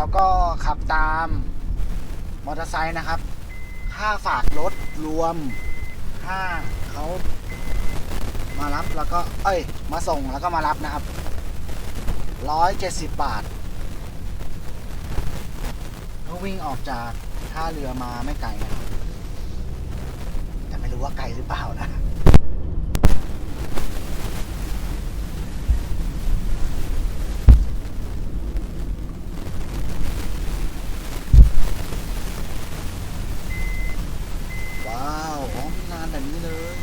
แล้วก็ขับตามมอเตอร์ไซค์นะครับ ค่าฝากรถรวมค่าเขามารับแล้วก็เอ้ย มาส่งแล้วก็มารับนะครับร้อยเจ็ดสิบบาทเขาวิ่งออกจากท่าเรือมาไม่ไกลนะครับ แต่ไม่รู้ว่าไกลหรือเปล่านะ ว้าวอ๋อมีงานแบบนี้เลย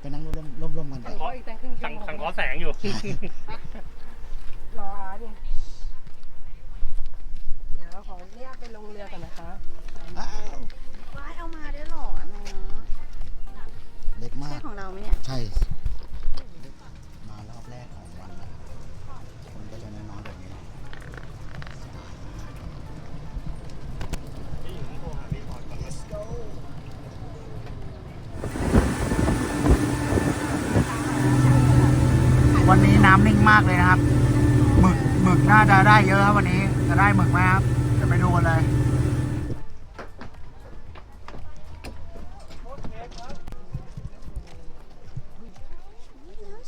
ไปนั่งร่มร่มร่มๆกันไป ขออีกตั้งครึ่งชั่ สั่ ว ง โมง สั่งขอแสงอยู่ รออาร์ตเนี่ยเดี๋ยวขอเรียกไปลงเรือก่อนนะคะ นนี้น้ำนิ่งมากเลยนะครับหมึกหมึกน่าจะได้เยอะครับวันนี้ จะได้หมึกไหมครับจะไปดูกันเลย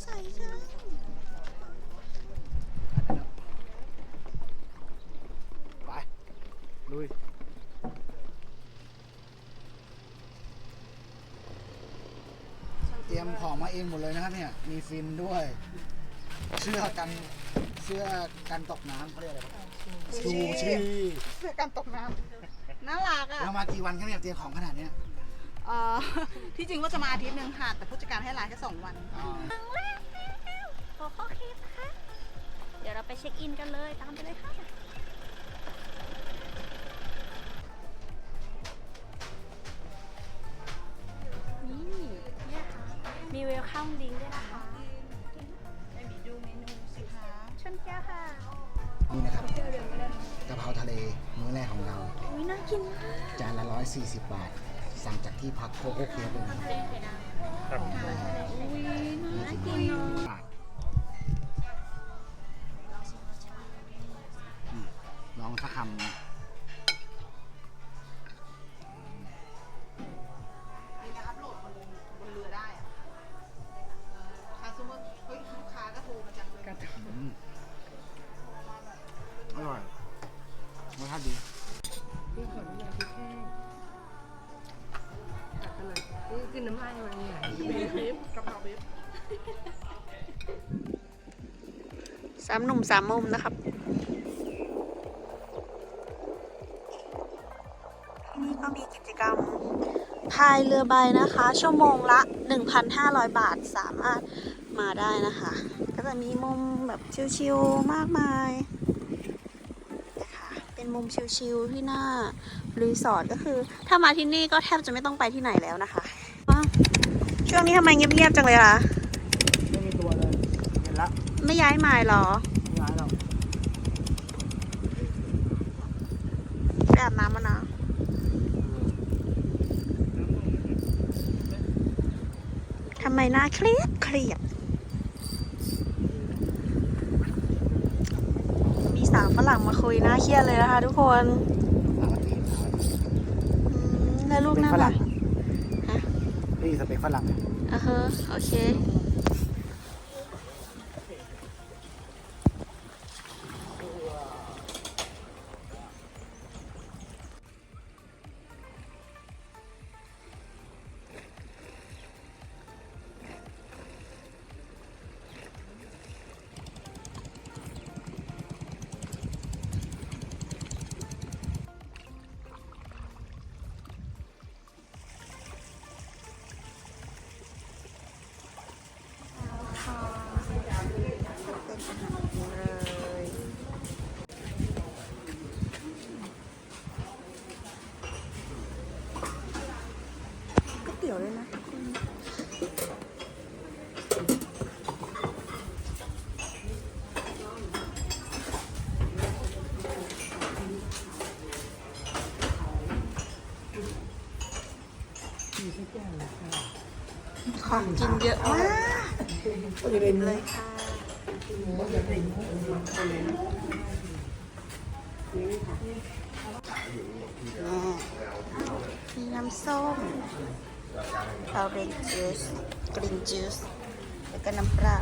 ใส่จังไปลุยเตรียมของมาเองหมดเลยนะครับเนี่ย มีฟินด้วย เสื้อกันเสื้อกันตกน้ำเขาเรียกอะไรครับชูชีเสื้อกันตกน้ำน่ารักอะเรามากี่วันครับเนี่ยเตรียมของขนาดเนี้ยเอ่อที่จริงว่าจะมาอาทิตย์หนึ่งค่ะ แต่ผู้จัดการให้ลาแค่สองวันอ๋อขอข้อเคสนะคะเดี๋ยวเราไปเช็คอินกันเลยตามไปเลยค่ะ นี่เนี่ยค่ะมีเวลคัมดิงด้วยนะคะ ชนแก้วค่ะนี่นะครับกะเพราทะเลมื้อแรกของเราอุ้ยน่ากินมากจานละ 140 บาท สั่งจากที่พักโคโค่เคียบเลยนะครับ น่อยนี่คือน้ำลายมันไหลบีบกระเพราบีบสามหนุ่มสามมุมนะครับ ที่นี่ก็มีกิจกรรมพายเรือใบนะคะ ชั่วโมงละ 1,500 บาทสามารถมาได้นะคะ ก็จะมีมุมแบบชิลๆมากมายนะคะเป็นมุมชิลๆที่หน้ารีสอร์ทก็คือ ถ้ามาที่นี่ก็แทบจะไม่ต้องไปที่ไหนแล้วนะคะ ช่วงนี้ทำไมเงียบๆจังเลยคะไม่มีตัวเลยเห็นละไม่ย้ายหมายเหรอไม่ร้ายหรอกไปอาบน้ำมานะทำไมหน้าเครียดเครียดมีสาวฝรั่งมาคุยหน้าเครียดเลยนะคะทุกคนปกติอืมแล้วลูกเป็นน่าฝรัรั่กงฮะ นี่สเปคฝรั่งอะฮะโอเค ของกินเยอะมากเลยค่ะนี่มีน้ำส้มออเรนจ์จูสกรีนจูสแล้วก็น้ำเปล่า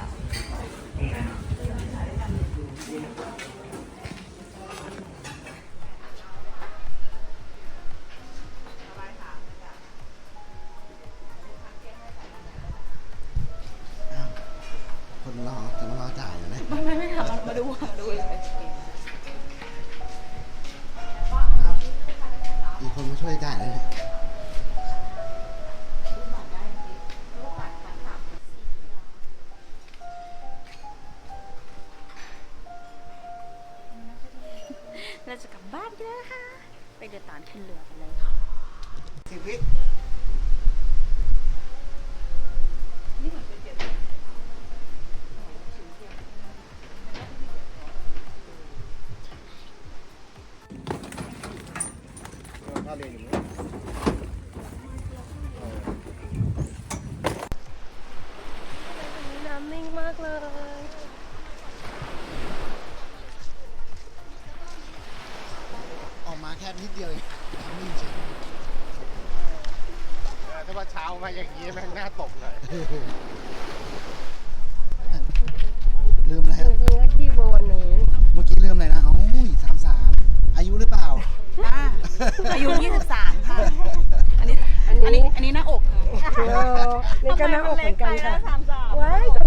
ไม่ไม่ไม่ทำมาดูมาดูเลยอีคนมาช่วยจ่ายเลยเนี่ยเราจะกลับบ้านกันแล้วนะคะไปเดินตามขึ้นเรือกันเลยค่ะสิบวิถ้ มากเลยออกมาแค่นิดเดียวเองนี่จริงถ้าว่าเช้ามาอย่างนี้แม่งน่าตกเลยลืมอะไรครับจริงๆก็ขี้โบวันนี้ เมื่อกี้ลืมอะไรนะเอ้าสามสามอายุหรือเปล่าป้าอายุ 23 ค่ะ อันนี้ อันอันนี้ นี้ อันนี้หน้าอกค่ะ เออนี่ก็หน้าอกเหมือนกันค่ะว้ายต